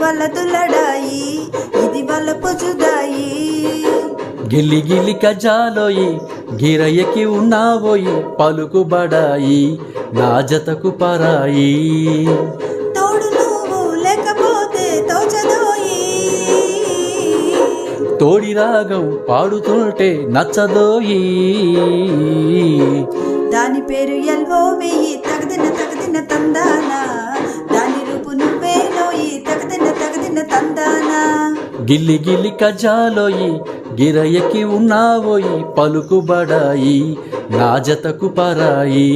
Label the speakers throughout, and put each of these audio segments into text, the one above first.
Speaker 1: వలదు లడాయి ఇది వలపు జుదాయి
Speaker 2: గిల్లి గిల్లి కజాలోయి గిరయ్యకి ఉన్నావోయి పలుకుబడాయి నా జతకు పరాయి.
Speaker 1: తోడు నువ్వు లేకపోతే తోచదోయి.
Speaker 2: తోడి రాగం పాడుతుంటే నచ్చదోయి.
Speaker 1: దాని పేరు ఎల్వో వెయ్యి తగదిన తగదిన తందానా.
Speaker 2: గిల్లి గిల్లి కజాలోయి గిరయ్యకి ఉన్నావోయి పలుకుబడాయి నా జతకు పరాయి.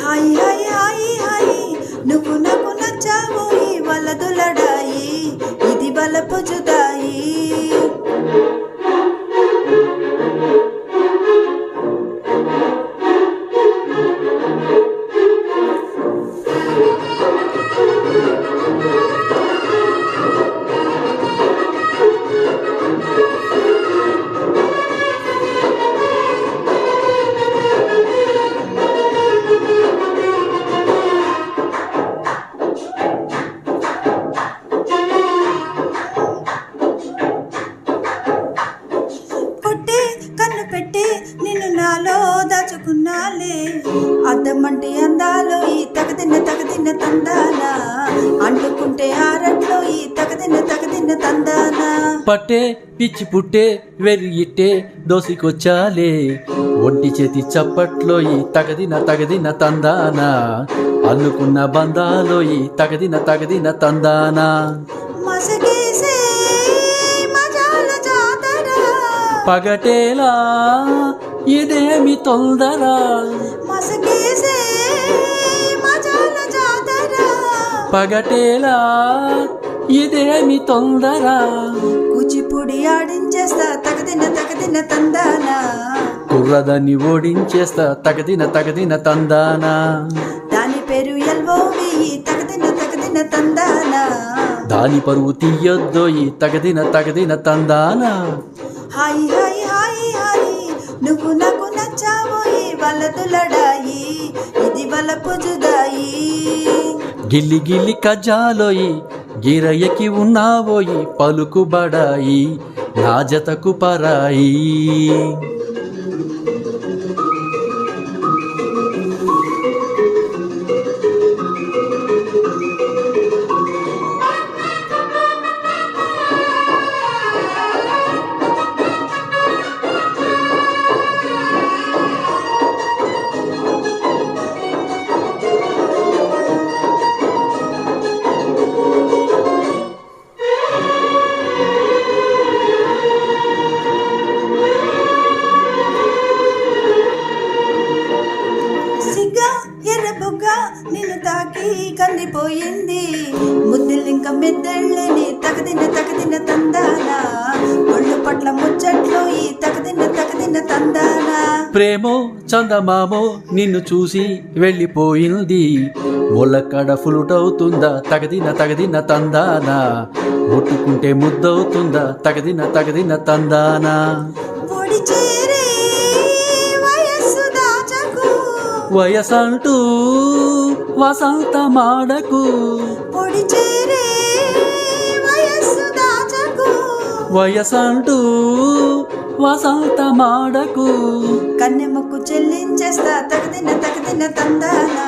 Speaker 1: హాయి హాయి హాయి హాయి నువ్వు నాకు నచ్చావోయి వలదులడా పెట్టి నిన్ను నాలో దాచుకున్నాలే. అద్దమంటి అందాలో ఈ తగదిన్న తగదిన్న తందానా అంటుకుంటే ఆరట్లో ఈ తగదిన్న తగదిన్న తందానా
Speaker 2: పట్టే పిచ్చి పుట్టే వెర్రిట్టే దోసికొచ్చాలే. ఒంటి చేతి చప్పట్లో ఈ తగదిన తగదిన తందానా. అల్లుకున్న బంధాలో ఈ తగదిన తగదిన తందానా.
Speaker 1: మసగేసే
Speaker 2: పగటేలా ఇదేమి తొందర? పగటేలా ఇదేమి తొందర?
Speaker 1: కూచిపూడి ఆడించేస్తా తగదిన తగదిన తందానా.
Speaker 2: కుర్రదాన్ని ఓడించేస్తా తగదిన తగదిన తందానా.
Speaker 1: దాని పేరు ఎల్వో వెయ్యి తగదిన తగదిన తందానా.
Speaker 2: దాని పరువు తీయొద్దోయి తగదిన తగదిన తందానా.
Speaker 1: హాయి హాయి హాయి హాయి. నువ్వు నాకు నచ్చావోయి వలదు లడాయి. ఇది వలపు జుదాయి.
Speaker 2: గిల్లి గిల్లి కజాలోయి గిరయ్యకి ఉన్నావోయి పలుకుబడాయి నా జతకు పరాయి.
Speaker 1: కందిపోయింది. ముద్దులింక మెద్దళ్ళని తగదిన తగదిన తందానా. ఒళ్ళు పట్ల ముచ్చట్లో ఈ తగదిన తగదిన తందానా.
Speaker 2: ప్రేమో చందమామో నిన్ను చూసి వెళ్ళిపోయింది. ముళ్ళక్కడ అవుతుందా తగదిన తగదిన తందానా. ముట్టుకుంటే ముద్దవుతుందా తగదిన తగదిన తందానా. వయసంటూ వసంత మాడకు వయసంటూ వసంత మాడకు
Speaker 1: కన్నెముక్కు చెల్లించేస్తా తగదిన తగదిన తందానా.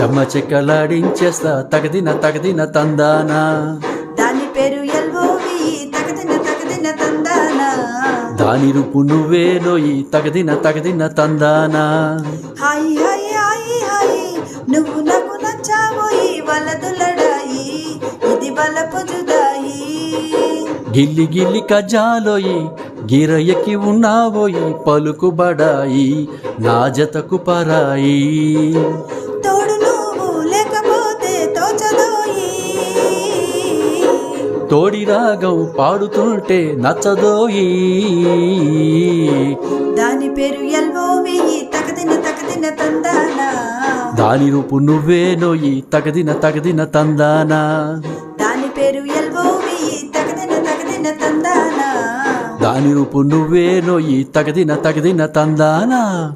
Speaker 2: చెమ్మ చెక్కలాడించేస్తా తగదిన తగదిన తందానా.
Speaker 1: దాని పేరు ఎల్వోవి తగదిన తగదిన తందానా.
Speaker 2: దాని రూపు నువ్వేనోయి తగదిన తగదిన తందానా.
Speaker 1: హాయి నువ్వు నాకు నచ్చావోయి వలదు లడాయి ఇది బలపు జుదాయి.
Speaker 2: గిల్లి గిల్లి కజాలోయి గిరయ్యకి ఉన్నావోయి పలుకుబడాయి నా జతకు పరాయి.
Speaker 1: తోడు నువ్వు లేకపోతే తోచదోయి.
Speaker 2: తోడి రాగం పాడుతుంటే నచ్చదోయి.
Speaker 1: దాని పేరు ఎల్వోవి తగదిన తగదిన తందానా?
Speaker 2: దాని రూపు నువ్వేనోయి తగదిన తగదిన తందానా?
Speaker 1: దాని పేరు ఎల్వోవి తగదిన తగదిన తందానా?
Speaker 2: దాని రూపు నువ్వేనోయి తగదిన తగదిన తందానా?